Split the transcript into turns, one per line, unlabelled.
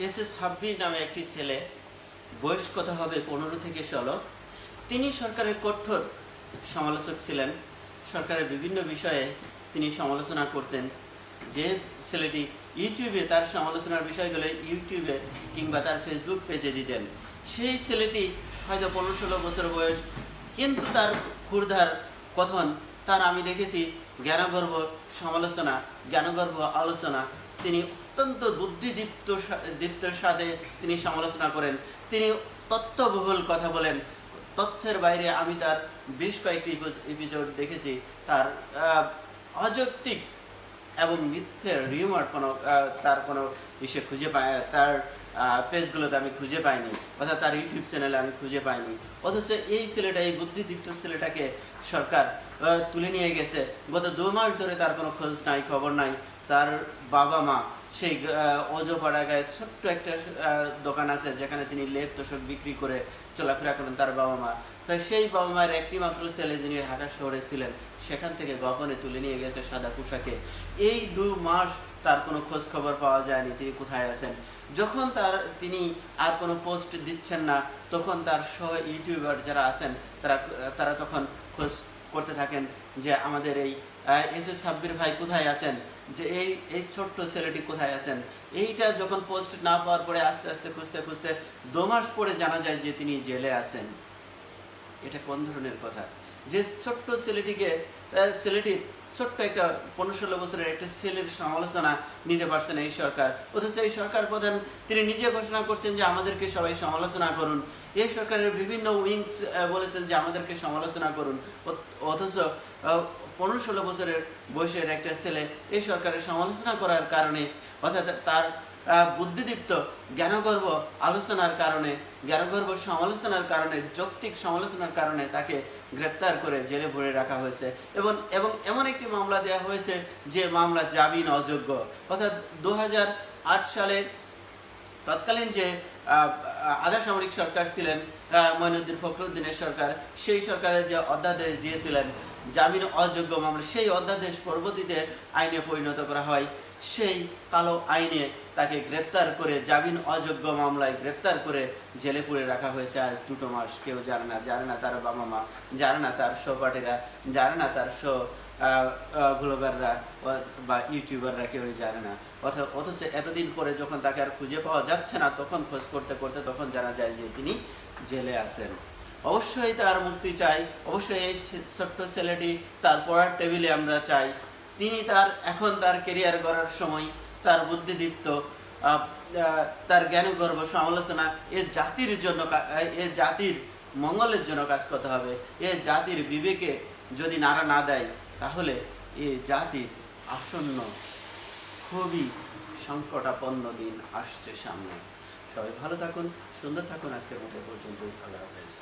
S S হাব্বির নামে একটি ছেলে, বয়স কত হবে পনেরো থেকে ষোলো, তিনি সরকারের কঠোর সমালোচক ছিলেন। সরকারের বিভিন্ন বিষয়ে তিনি সমালোচনা করতেন। যে ছেলেটি ইউটিউবে তার সমালোচনার বিষয়গুলো ইউটিউবে কিংবা তার ফেসবুক পেজে দিতেন। সেই ছেলেটি হয়তো পনেরো ষোলো বছর বয়স, কিন্তু তার ক্ষুরধার কথন, তার আমি দেখেছি জ্ঞানগর্ভ সমালোচনা, জ্ঞানগর্ভ আলোচনা। তিনি অত্যন্ত বুদ্ধিদীপ্ত দীপ্তর সাথে তিনি সমালোচনা করেন। তিনি তত্ত্ববহুল কথা বলেন। তথ্যের বাইরে আমি তার বেশ কয়েকটি এপিসোড দেখেছি। তার অযৌক্তিক এবং মিথ্যের রিউমার কোনো তার কোনো ইসে খুঁজে পাই তার পেজগুলোতে আমি খুঁজে পাইনি। অর্থাৎ তার ইউটিউব চ্যানেলে আমি খুঁজে পাইনি। অথচ এই ছেলেটা, এই বুদ্ধিদীপ্ত ছেলেটাকে সরকার তুলে নিয়ে গেছে। গত দু মাস ধরে তার কোনো খোঁজ নাই, খবর নাই। তার বাবা মা সেই অজপাড়া গায়ে ছোট্ট একটা দোকান আছে যেখানে তিনি লেপ তোষক বিক্রি করে চলাফেরা করেন তার বাবা মা। তাই সেই বাবা মায়ের একটি মাত্র ছেলে যিনি ঢাকা শহরে ছিলেন, সেখান থেকে গোপনে তুলে নিয়ে গেছে সাদা পোশাকে। এই দু মাস তার কোনো খোঁজ খবর পাওয়া যায়নি তিনি কোথায় আছেন। যখন তার, তিনি আর কোনো পোস্ট দিচ্ছেন না, তখন তার সহ ইউটিউবার যারা আছেন, তারা তারা তখন খোঁজ করতে থাকেন যে আমাদের এই এস এস সাব্বির ভাই কোথায় আছেন? যে এই এই ছোট্ট ছেলেটি কোথায় আছেন? এইটা যখন পোস্ট না পাওয়ার পরে আস্তে আস্তে খুঁজতে খুঁজতে দু মাস পরে জানা যায় যে তিনি জেলে আছেন। এটা কোন ধরনের কথা? যে ছোট্ট ছেলেটিকে ছেলেটির ছোট্ট একটা পনেরো ষোলো বছরের একটা ছেলের সমালোচনা নিতে পারছেন এই সরকার। অথচ এই সরকার প্রধান তিনি নিজে ঘোষণা করছেন যে আমাদেরকে সবাই সমালোচনা করুন। এই সরকারের বিভিন্ন উইংস বলেছেন যে আমাদেরকে সমালোচনা করুন। অথচ পনেরো ষোলো বছরের বয়সের একটা ছেলে এই সরকারের সমালোচনা করার কারণে, অর্থাৎ তার বুদ্ধিদীপ্ত, জ্ঞানগর্ভ আলোচনার কারণে, জ্ঞানগর্ভ সমালোচনার কারণে, যৌক্তিক সমালোচনার কারণে তাকে গ্রেপ্তার করে জেলে ভরে রাখা হয়েছে। এবং এবং এমন একটি মামলা দেওয়া হয়েছে যে মামলা জামিন অযোগ্য। অর্থাৎ দু হাজার আট সালে তৎকালীন যে আধা সামরিক সরকার ছিলেন মঈনুদ্দিন ফখরুদ্দিনের সরকার, সেই সরকারের যে অধ্যাদেশ দিয়েছিলেন জামিন অযোগ্য মামলা সেই অধ্যাদেশ পরবর্তীতে আইনে পরিণত করা হয়। সেই কালো আইনে তাকে গ্রেপ্তার করে, জামিন অযোগ্য মামলায় গ্রেপ্তার করে জেলে পুরে রাখা হয়েছে আজ দুটো মাস। কেউ জানে না জানে না তার বাবা মা, জানে না তার সহপাঠীরা, জানে না তার সহ ব্লগাররা বা ইউটিউবাররা কেউ জানে না। অথ- অথচ এতদিন পরে যখন তাকে আর খুঁজে পাওয়া যাচ্ছে না, তখন খোঁজ করতে করতে তখন জানা যায় যে তিনি জেলে আছেন। অবশ্যই তার মুক্তি চাই। অবশ্যই এই ছোট্ট ছেলেটি তার পড়ার টেবিলে আমরা চাই। তিনি তার এখন তার কেরিয়ার করার সময় তার বুদ্ধিদীপ্ত তার জ্ঞানগর্ভ সমালোচনা এ জাতির জন্য এ জাতির মঙ্গলের জন্য কাজ করতে হবে। এ জাতির বিবেকে যদি নাড়া না দেয়, তাহলে এ জাতির আসন্ন। খুবই সংকটাপন্ন দিন আসছে সামনে। সবাই ভালো থাকুন, সুন্দর থাকুন। আজকের মতো পর্যন্ত আল্লাহ হাফেজ।